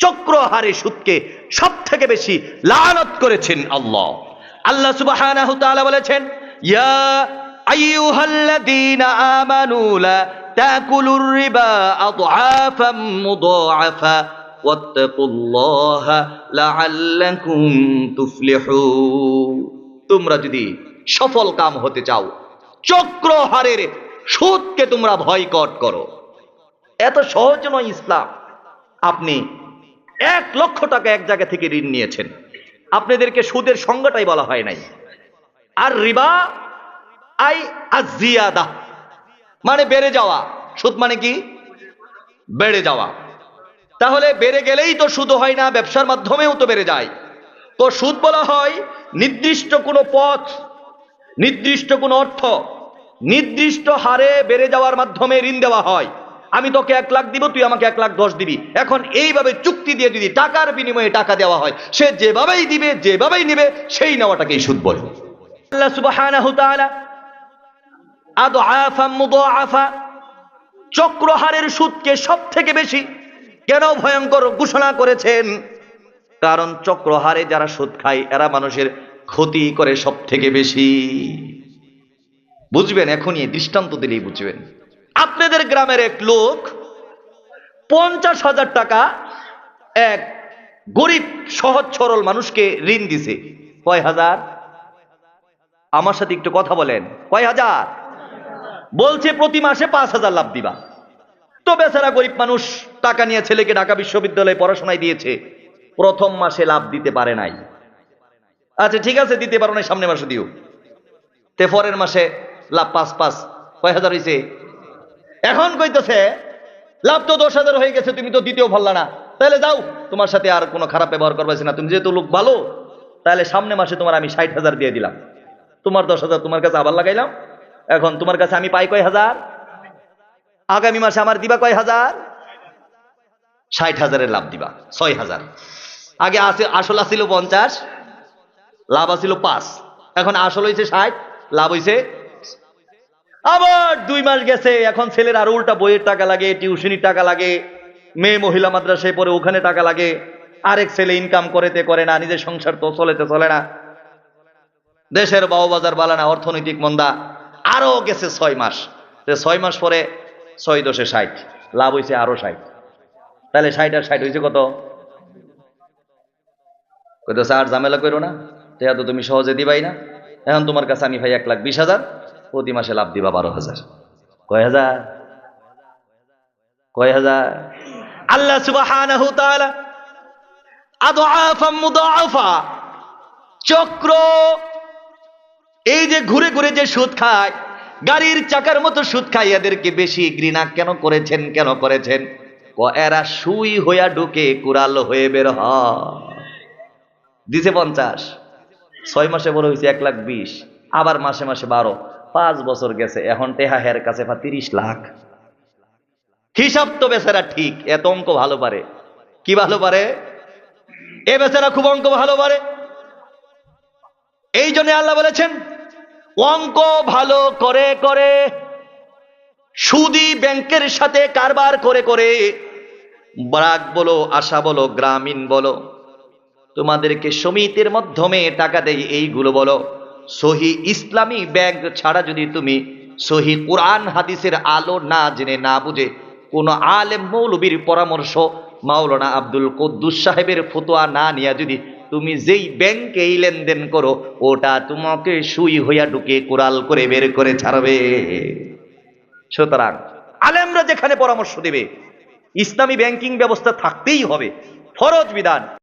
চক্রহারে সুদকে সব থেকে বেশি লানত করেছেন আল্লাহ। আল্লাহ তাআলা বলেছেন, ইয়া তাকুলুর রিবা তোমরা যদি সফল কাম হতে চাও, চক্রহারের সুদকে তোমরা ভয়কট করো। এত সহজ নয় ইসলাম। আপনি এক লক্ষ টাকা এক জায়গা থেকে ঋণ নিয়েছেন। আপনাদেরকে সুদের সংজ্ঞাটাই বলা হয় নাই। আর রিবা আই আজিয়াদা মানে বেড়ে যাওয়া। সুদ মানে কি? বেড়ে যাওয়া। তাহলে বেড়ে গেলেই তো সুদ হয় না, ব্যবসার মাধ্যমেও তো বেড়ে যায়। তো সুদ বলা হয় নির্দিষ্ট কোনো পথ, নির্দিষ্ট কোনো অর্থ, নির্দিষ্ট হারে বেড়ে যাওয়ার মাধ্যমে ঋণ দেওয়া হয়। আমি তোকে এক লাখ দিব, তুই আমাকে এক লাখ দশ দিবি। এখন এইভাবে চুক্তি দিয়ে যদি টাকার বিনিময়ে টাকা দেওয়া হয়, সে যেভাবেই দিবে, যেভাবেই নিবে, সেই নেওয়াটাকেই সুদ বলে। চক্রহারের সুদকে সব থেকে বেশি কেন ভয়ঙ্কর ঘোষণা করেছেন? কারণ চক্রহারে যারা সুদ খায়, এরা মানুষের ক্ষতি করে সব থেকে বেশি। বুঝবেন, এখনই দৃষ্টান্ত দিলেই বুঝবেন। আপনাদের গ্রামের এক লোক পঞ্চাশ হাজার টাকা এক গরিব, সহজ, সরল মানুষকে ঋণ দিছে। কয় হাজার? আমার সাথে একটু কথা বলেন। কয় হাজার? বলছে, প্রতি মাসে পাঁচ হাজার লাভ দিবা। তো বেচারা গরিব মানুষ টাকা নিয়ে ছেলেকে ঢাকা বিশ্ববিদ্যালয়ে পড়াশোনায় দিয়েছে। প্রথম মাসে লাভ দিতে পারে নাই। আচ্ছা ঠিক আছে, দিতে পারো না সামনে মাসে দিও। তে পরের মাসে লাভ পাঁচ পাঁচ। কয় হাজার হয়েছে এখন কইতেছে, লাভ তো দশ হাজার হয়ে গেছে, তুমি তো দ্বিতীয় ভাল্লা না। তাহলে যাও, তোমার সাথে আর কোনো খারাপ ব্যবহার করবে না। তুমি যেহেতু লোক ভালো, তাহলে সামনে মাসে তোমার আমি ষাট হাজার দিয়ে দিলাম। তোমার দশ হাজার তোমার কাছে আবার লাগাইলাম। এখন তোমার কাছে আমি পাই কয় হাজার? আগামী মাসে আমার দিবা কয় হাজার? ষাট হাজারের লাভ দিবা, ছয় হাজার। আগে আসে, আসল আসিল পঞ্চাশ, লাভ আসিল পাঁচ। এখন আসল হয়েছে ষাট, লাভ হয়েছে আবার দুই মাস গেছে, এখন ছেলের আরও উল্টা বইয়ের টাকা লাগে, টিউশনির টাকা লাগে, মেয়ে মহিলা মাদ্রাসায় পরে ওখানে টাকা লাগে, আরেক ছেলে ইনকাম করেতে করে না, নিজের সংসার তো চলেতে চলে না। দেশের বাজার বালানা অর্থনৈতিক মন্দা, আরও গেছে ছয় মাস। ছয় মাস পরে ছয় দশে ষাট, লাভ হয়েছে আরও ষাট। তাহলে ষাট আর ষাট হয়েছে কত? কইতেছে আর ঝামেলা করো না, তো তুমি সহজে দিবাই না। এখন তোমার কাছে আমি ভাই এক লাখ বিশ হাজার। প্রতি মাসে লাভ দিবা বারো হাজার। কয় হাজার? কয় হাজার? আল্লাহ মুদাআফা চক্র এই যে ঘুরে ঘুরে যে সুদ খায়, গাড়ির চাকার মতো সুদ খায়, এদেরকে বেশি ঘৃণা কেন করেছেন কেন করেছেন? এরা সুই হইয়া ঢুকে কুড়াল হয়ে বের দিছে পঞ্চাশ, ছয় মাসে বড় হয়েছে এক লাখ বিশ, আবার মাসে মাসে বারো। পাঁচ বছর গেছে, এখন টেহা হের কাছে পা তিরিশ লাখ। হিসাব তো বেচারা ঠিক এত অঙ্ক ভালো পারে। কি ভালো পারে? এ বেচারা খুব অঙ্ক ভালো পারে। এই জন্য আল্লাহ বলেছেন, অঙ্ক ভালো করে করে, সুদি ব্যাংকের সাথে কারবার করে করে, ব্রাক বলো, আশা বলো, গ্রামীণ বলো, তোমাদেরকে সমিতির মাধ্যমে টাকা দেয় এইগুলো বলো। সহি ইসলামী ব্যাংক ছাড়া যদি তুমি সহি কোরআন হাদিসের আলো না জেনে না বুঝে, কোন আলেম মৌলবীর পরামর্শ মাওলানা আব্দুল কদ্দুস সাহেবের ফতোয়া না নিয়ে যদি তুমি যেই ব্যাংকে লেনদেন করো, ওটা তোমাকে সুই হইয়া ঢুকে কোরাল করে বের করে ছাড়বে। সুতরাং আলেমরা যেখানে পরামর্শ দেবে, ইসলামী ব্যাংকিং ব্যবস্থা থাকতেই হবে, ফরজ বিধান।